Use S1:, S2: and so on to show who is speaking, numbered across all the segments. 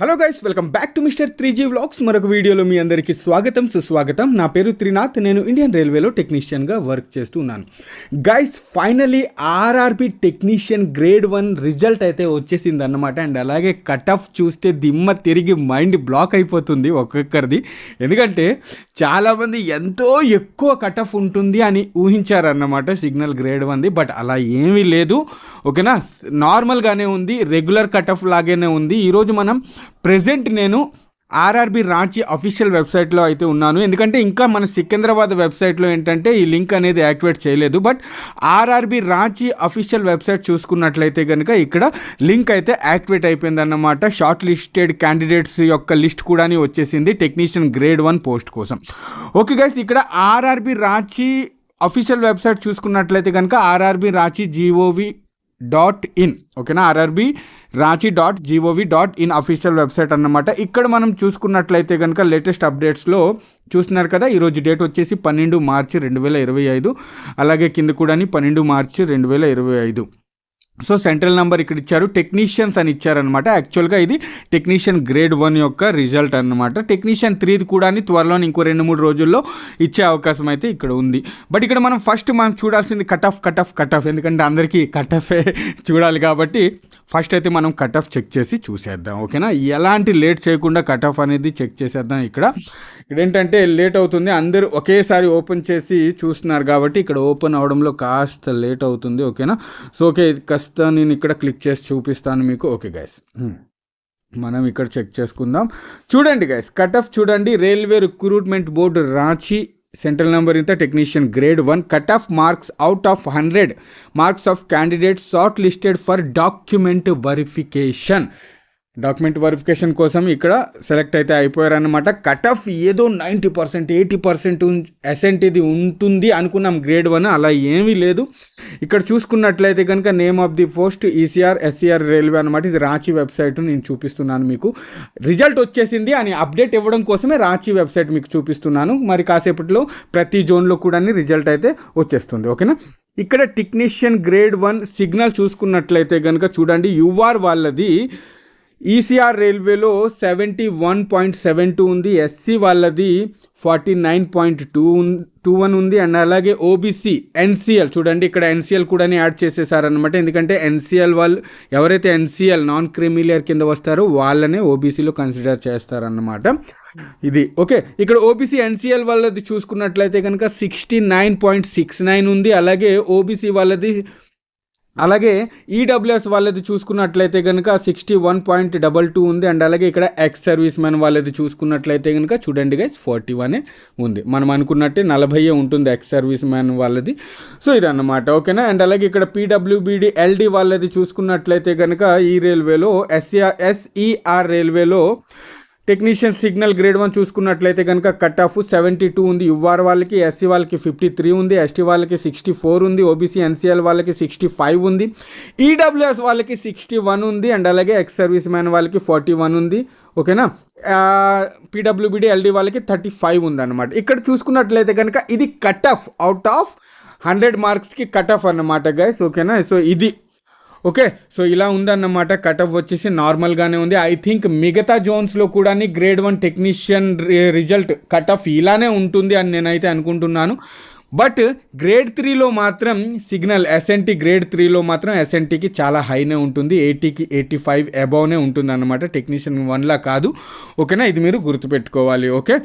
S1: Hello guys welcome back to mister three G vlogs మరొక వీడియోలో మీ అందరికీ స్వాగతం సుస్వాగతం. నా పేరు త్రినాథ్ నేను ఇండియన్ రైల్వేలో టెక్నీషియన్గా వర్క్ చేస్తూ ఉన్నాను. Guys finally RRB technician grade one result అయితే వచ్చేసింది అన్నమాట అండ్ అలాగే కట్ ఆఫ్ చూస్తే దిమ్మ తిరిగి మైండ్ బ్లాక్ అయిపోతుంది ఒక్కొక్కరిది. ఎందుకంటే చాలామంది ఎంతో ఎక్కువ కట్ ఆఫ్ ఉంటుంది అని ఊహించారన్నమాట సిగ్నల్ గ్రేడ్ వన్ది బట్ అలా ఏమీ లేదు. ఓకేనా? నార్మల్గానే ఉంది రెగ్యులర్ కట్ ఆఫ్ లాగానే ఉంది. ఈరోజు మనం ప్రజెంట్ నేను ఆర్ఆర్బి రాంచీ అఫీషియల్ వెబ్సైట్లో అయితే ఉన్నాను. ఎందుకంటే ఇంకా మన సికింద్రాబాద్ వెబ్సైట్లో ఏంటంటే ఈ లింక్ అనేది యాక్టివేట్ చేయలేదు. But RRB Ranchi official website చూసుకున్నట్లయితే కనుక ఇక్కడ లింక్ అయితే యాక్టివేట్ అయిపోయిందన్నమాట. షార్ట్ లిస్టెడ్ క్యాండిడేట్స్ యొక్క లిస్ట్ కూడా వచ్చేసింది. టెక్నీషియన్ గ్రేడ్ వన్ పోస్ట్ కోసం. ఓకే గైస్ ఇక్కడ ఆర్ఆర్బి రాంచీ అఫీషియల్ వెబ్సైట్ చూసుకున్నట్లయితే కనుక RRB Ranchi G O V dot in ఓకేనా? RRB Ranchi dot G O V dot in official website అన్నమాట. ఇక్కడ మనం చూసుకున్నట్లయితే కనుక లేటెస్ట్ అప్డేట్స్లో చూస్తున్నారు కదా ఈరోజు డేట్ వచ్చేసి పన్నెండు మార్చి రెండు వేల ఇరవై ఐదు అలాగే కింద కూడా పన్నెండు మార్చి రెండు వేల ఇరవై ఐదు. సో సెంట్రల్ నెంబర్ ఇక్కడ ఇచ్చారు. టెక్నీషియన్స్ అని ఇచ్చారనమాట యాక్చువల్గా ఇది టెక్నీషియన్ గ్రేడ్ వన్ యొక్క రిజల్ట్ అనమాట టెక్నీషియన్ త్రీది కూడా త్వరలో ఇంకో రెండు మూడు రోజుల్లో ఇచ్చే అవకాశం అయితే ఇక్కడ ఉంది. బట్ ఇక్కడ మనం ఫస్ట్ మనం చూడాల్సింది cut off cut off cut off ఎందుకంటే అందరికీ కట్ ఆఫే చూడాలి కాబట్టి ఫస్ట్ అయితే మనం కట్ ఆఫ్ చెక్ చేసి చూసేద్దాం. ఓకేనా ఎలాంటి లేట్ చేయకుండా కట్ ఆఫ్ అనేది చెక్ చేసేద్దాం ఇక్కడ. ఇక్కడ ఏంటంటే లేట్ అవుతుంది. అందరూ ఒకేసారి ఓపెన్ చేసి చూస్తున్నారు కాబట్టి ఇక్కడ ఓపెన్ అవడంలో కాస్త లేట్ అవుతుంది. ఓకేనా సో ఓకే కాస్త నేను ఇక్కడ క్లిక్ చేసి చూపిస్తాను మీకు. ఓకే గైస్ మనం ఇక్కడ చెక్ చేసుకుందాం. చూడండి గైస్ కట్ ఆఫ్ చూడండి railway recruitment board Ranchi central number ఇంత technician grade one cut off marks out of hundred marks of candidates short listed for document verification document verification కోసం ఇక్కడ select అయితే అయిపోయారనమాట కట్ ఆఫ్ ఏదో ninety percent eighty percent ఎసెంట్ ఇది ఉంటుంది అనుకున్నాం గ్రేడ్ వన్ అలా ఏమీ లేదు. ఇక్కడ చూసుకున్నట్లయితే కనుక name of the post ECR SCR railway అనమాట ఇది రాంచీ వెబ్సైట్ నేను చూపిస్తున్నాను మీకు. రిజల్ట్ వచ్చేసింది అని అప్డేట్ ఇవ్వడం కోసమే రాంచీ వెబ్సైట్ మీకు చూపిస్తున్నాను. మరి కాసేపట్లో ప్రతి జోన్లో కూడా రిజల్ట్ అయితే వచ్చేస్తుంది. ఓకేనా? ఇక్కడ టెక్నీషియన్ గ్రేడ్ వన్ సిగ్నల్ చూసుకున్నట్లయితే కనుక చూడండి యూఆర్ వాళ్ళది ఈసీఆర్ రైల్వేలో seventy one point seven two ఉంది ఎస్సీ వాళ్ళది forty nine point two two one ఉంది అండ్ అలాగే ఓబీసీ ఎన్సీఎల్ చూడండి ఇక్కడ ఎన్సీఎల్ కూడా యాడ్ చేసేసారనమాట ఎందుకంటే ఎన్సీఎల్ వాళ్ళు ఎవరైతే ఎన్సీఎల్ నాన్ క్రిమిలియర్ కింద వస్తారో వాళ్ళనే ఓబీసీలో కన్సిడర్ చేస్తారన్నమాట. ఇది ఓకే. ఇక్కడ ఓబీసీ ఎన్సీఎల్ వాళ్ళది చూసుకున్నట్లయితే కనుక sixty nine point six nine ఉంది అలాగే ఓబీసీ వాళ్ళది అలాగే ఈడబ్ల్యూఎస్ వాళ్ళది చూసుకున్నట్లయితే కనుక sixty one point double two ఉంది. అండ్ అలాగే ఇక్కడ ఎక్స్ సర్వీస్ మ్యాన్ వాళ్ళది చూసుకున్నట్లయితే కనుక చూడండి గైస్ ఫార్టీ వనే ఉంది. మనం అనుకున్నట్టే నలభై ఉంటుంది ఎక్స్ సర్వీస్ మ్యాన్ వాళ్ళది. సో ఇదన్నమాట ఓకేనా? అండ్ అలాగే ఇక్కడ పీడబ్ల్యూబీడి ఎల్డి వాళ్ళది చూసుకున్నట్లయితే కనుక ఈ రైల్వేలో ఎస్ఈఆర్ ఎస్ఈఆర్ రైల్వేలో టెక్నీషియన్ సిగ్నల్ గ్రేడ్ వన్ చూసుకున్నట్లయితే కనుక కట్ ఆఫ్ సెవెంటీ టూ ఉంది. యువఆర్ వాళ్ళకి ఎస్సీ వాళ్ళకి ఫిఫ్టీ త్రీ ఉంది. ఎస్టీ వాళ్ళకి సిక్స్టీ ఫోర్ ఉంది. ఓబీసీ ఎన్సీఎల్ వాళ్ళకి సిక్స్టీ ఫైవ్ ఉంది. ఈడబ్ల్యూఎస్ వాళ్ళకి సిక్స్టీ వన్ ఉంది అండ్ అలాగే ఎక్స్ సర్వీస్ మ్యాన్ వాళ్ళకి ఫార్టీ వన్ ఉంది. ఓకేనా? పీడబ్ల్యూబీడీ ఎల్డీ వాళ్ళకి థర్టీ ఫైవ్ ఉంది అనమాట ఇక్కడ చూసుకున్నట్లయితే కనుక ఇది cut off out of hundred మార్క్స్కి కట్ ఆఫ్ అన్నమాట గైస్ ఓకేనా? సో ఇది ఓకే సో ఇలా ఉందన్నమాట. కటప్ వచ్చేసి నార్మల్గానే ఉంది. ఐ థింక్ మిగతా జోన్స్లో కూడా grade one technician result cut off ఇలానే ఉంటుంది అని నేనైతే అనుకుంటున్నాను. బట్ గ్రేడ్ త్రీలో మాత్రం సిగ్నల్ ఎస్ఎన్టీ గ్రేడ్ త్రీలో మాత్రం ఎస్ఎన్టీకి చాలా హైనే ఉంటుంది. ఎయిటీకి ఎయిటీ ఫైవ్ అబౌవ్నే ఉంటుంది అనమాట టెక్నీషియన్ వన్లా కాదు. ఓకేనా? ఇది మీరు గుర్తుపెట్టుకోవాలి. ఓకే?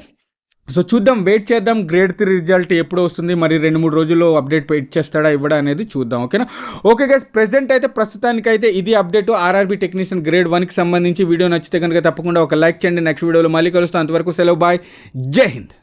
S1: సో చూద్దాం వెయిట్ చేద్దాం గ్రేడ్ త్రీ రిజల్ట్ ఎప్పుడు వస్తుంది మరి రెండు మూడు రోజుల్లో అప్డేట్ ఇచ్చేస్తాడా ఇవ్వడా అనేది చూద్దాం ఓకేనా ఓకే గైస్ ప్రెసెంట్ అయితే ప్రస్తుతానికైతే ఇది అప్డేట్ ఆర్ఆర్బీ టెక్నీషియన్ గ్రేడ్ వన్కి సంబంధించి వీడియో నచ్చితే కనుక తప్పకుండా ఒక లైక్ చేయండి. నెక్స్ట్ వీడియోలో మళ్ళీ కలుస్తాం. అంతవరకు సెలవు బాయ్ జై హింద్.